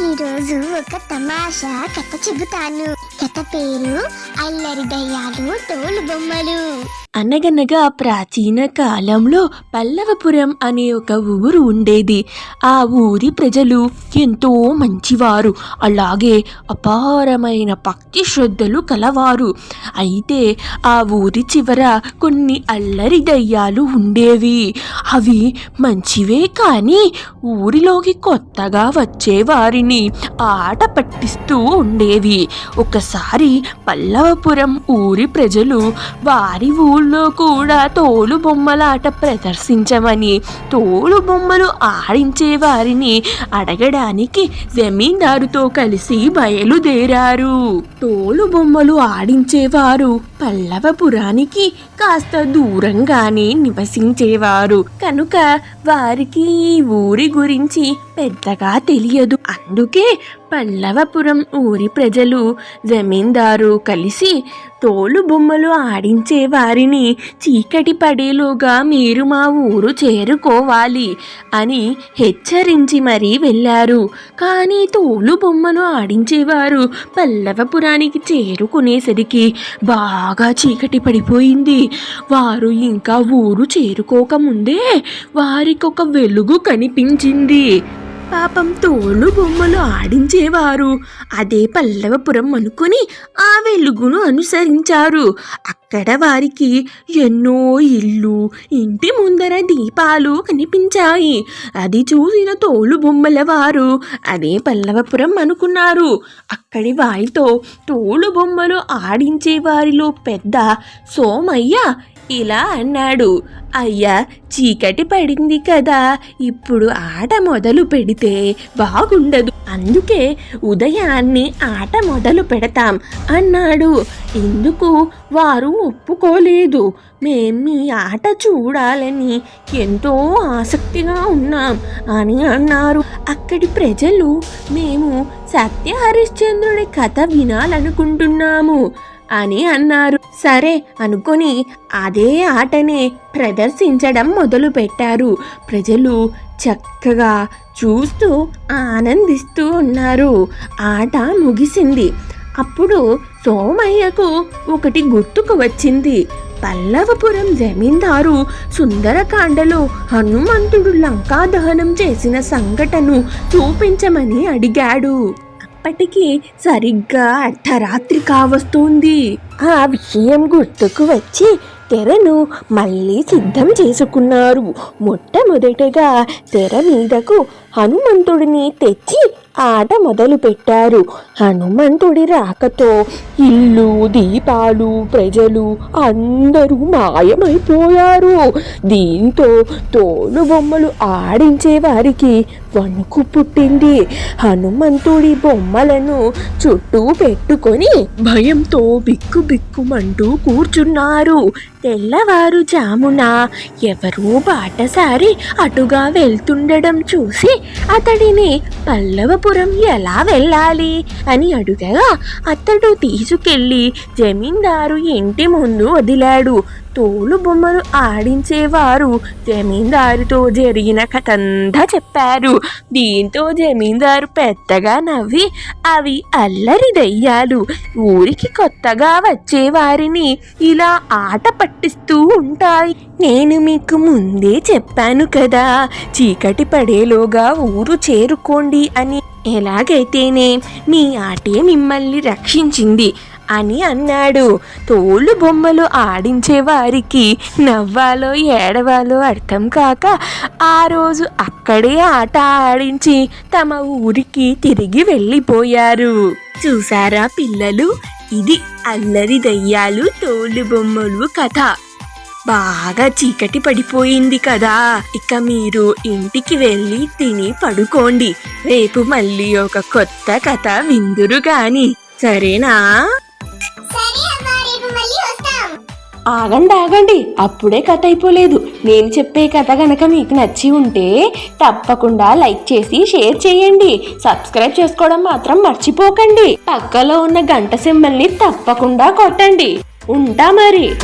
ఈరోజు ఒక తమాషా కథ చెబుతాను. కథ పేరు అల్లరి దయ్యాలు తోలు బొమ్మలు. అనగనగా ప్రాచీన కాలంలో పల్లవపురం అనే ఒక ఊరు ఉండేది. ఆ ఊరి ప్రజలు ఎంతో మంచివారు. అలాగే అపారమైన భక్తి శ్రద్ధలు కలవారు. అయితే ఆ ఊరి చివర కొన్ని అల్లరి దయ్యాలు ఉండేవి. అవి మంచివే కానీ ఊరిలోకి కొత్తగా వచ్చేవారిని ఆట పట్టిస్తూ ఉండేవి. ఒకసారి పల్లవపురం ఊరి ప్రజలు వారి స్కూల్లో కూడా తోలు బొమ్మలాట ప్రదర్శించమని తోలు బొమ్మలు ఆడించే వారిని అడగడానికి జమీందారుతో కలిసి బయలుదేరారు. తోలు బొమ్మలు ఆడించేవారు పల్లవపురానికి కాస్త దూరంగానే నివసించేవారు. కనుక వారికి ఈ ఊరి గురించి పెద్దగా తెలియదు. అందుకే పల్లవపురం ఊరి ప్రజలు జమీందారు కలిసి తోలు బొమ్మలు ఆడించే వారిని చీకటి పడేలోగా మీరు మా ఊరు చేరుకోవాలి అని హెచ్చరించి మరీ వెళ్ళారు. కానీ తోలు బొమ్మలు ఆడించేవారు పల్లవపురానికి చేరుకునేసరికి బాగా చీకటి పడిపోయింది. వారు ఇంకా ఊరు చేరుకోకముందే వారికొక వెలుగు కనిపించింది. పాపం తోలు బొమ్మలు ఆడించేవారు. అదే పల్లవపురం అనుకుని ఆ వెలుగును అనుసరించారు. అక్కడ వారికి ఎన్నో ఇల్లు ఇంటి ముందర దీపాలు కనిపించాయి. అది చూసిన తోలు బొమ్మల వారు అదే పల్లవపురం అనుకున్నారు. అక్కడి వారితో తోలు బొమ్మలు ఆడించే వారిలో పెద్ద సోమయ్య ఇలా అన్నాడు. అయ్యా చీకటి పడింది కదా. ఇప్పుడు ఆట మొదలు పెడితే బాగుండదు. అందుకే ఉదయాన్నే ఆట మొదలు పెడతాం అన్నాడు. ఎందుకు? వారు ఒప్పుకోలేదు. మేం మీ ఆట చూడాలని ఎంతో ఆసక్తిగా ఉన్నాం అని అన్నారు. అక్కడి ప్రజలు మేము సత్య హరిశ్చంద్రుడి కథ వినాలనుకుంటున్నాము. అని అన్నారు. సరే అనుకొని అదే ఆటనే ప్రదర్శించడం మొదలుపెట్టారు. ప్రజలు చక్కగా చూస్తూ ఆనందిస్తూ ఉన్నారు. ఆట ముగిసింది. అప్పుడు సోమయ్యకు ఒకటి గుర్తుకు వచ్చింది. పల్లవపురం జమీందారు సుందరకాండలో హనుమంతుడు లంకా దహనం చేసిన సంఘటను చూపించమని అడిగాడు. అప్పటికి సరిగ్గా అర్ధరాత్రి కావస్తోంది. ఆ విషయం గుర్తుకు వచ్చి తెరను మళ్ళీ సిద్ధం చేసుకున్నారు. మొట్టమొదటగా తెర మీదకు హనుమంతుడిని తెచ్చి ఆట మొదలు పెట్టారు హనుమంతుడి రాకతో ఇల్లు దీపాలు ప్రజలు అందరూ మాయమైపోయారు. దీంతో తోలు బొమ్మలు ఆడించే వారికి వణుకు పుట్టింది. హనుమంతుడి బొమ్మలను చుట్టూ పెట్టుకొని భయంతో బిక్కు బిక్కుమంటూ కూర్చున్నారు. తెల్లవారుజామున ఎవరూ బాటసారి అటుగా వెళ్తుండడం చూసి అతడిని పల్లవపురం ఎలా వెళ్ళాలి అని అడుగగా అతడు తీసుకెళ్ళి జమీందారు ఇంటి ముందు వదిలాడు. తోలు బొమ్మలు ఆడించేవారు. జమీందారుతో జరిగిన కథంతా చెప్పారు. దీంతో జమీందారు పెద్దగా నవ్వి అవి అల్లరి దయ్యాలు. ఊరికి కొత్తగా వచ్చేవారిని ఇలా ఆట పట్టిస్తూ ఉంటాయి. నేను మీకు ముందే చెప్పాను కదా చీకటి పడేలోగా ఊరు చేరుకోండి అని. ఎలాగైతేనే మీ ఆటే మిమ్మల్ని రక్షించింది. అని అన్నాడు. తోలు బొమ్మలు ఆడించే వారికి నవ్వాలో ఏడవాలో అర్థం కాక ఆ రోజు అక్కడే ఆట ఆడించి తమ ఊరికి తిరిగి వెళ్ళిపోయారు. చూసారా పిల్లలు? ఇది అల్లరి దయ్యాలు తోలు బొమ్మలు కథ. బాగా చీకటి పడిపోయింది కదా. ఇక మీరు ఇంటికి వెళ్ళి తిని పడుకోండి. రేపు మళ్ళీ ఒక కొత్త కథ విందురు గాని. సరేనా? ఆగండి ఆగండి. అప్పుడే కథ అయిపోలేదు. నేను చెప్పే కథ గనక మీకు నచ్చి ఉంటే తప్పకుండా లైక్ చేసి షేర్ చేయండి. సబ్స్క్రైబ్ చేసుకోవడం మాత్రం మర్చిపోకండి. పక్కలో ఉన్న గంట సింబల్ని తప్పకుండా కొట్టండి. ఉంటా మరి.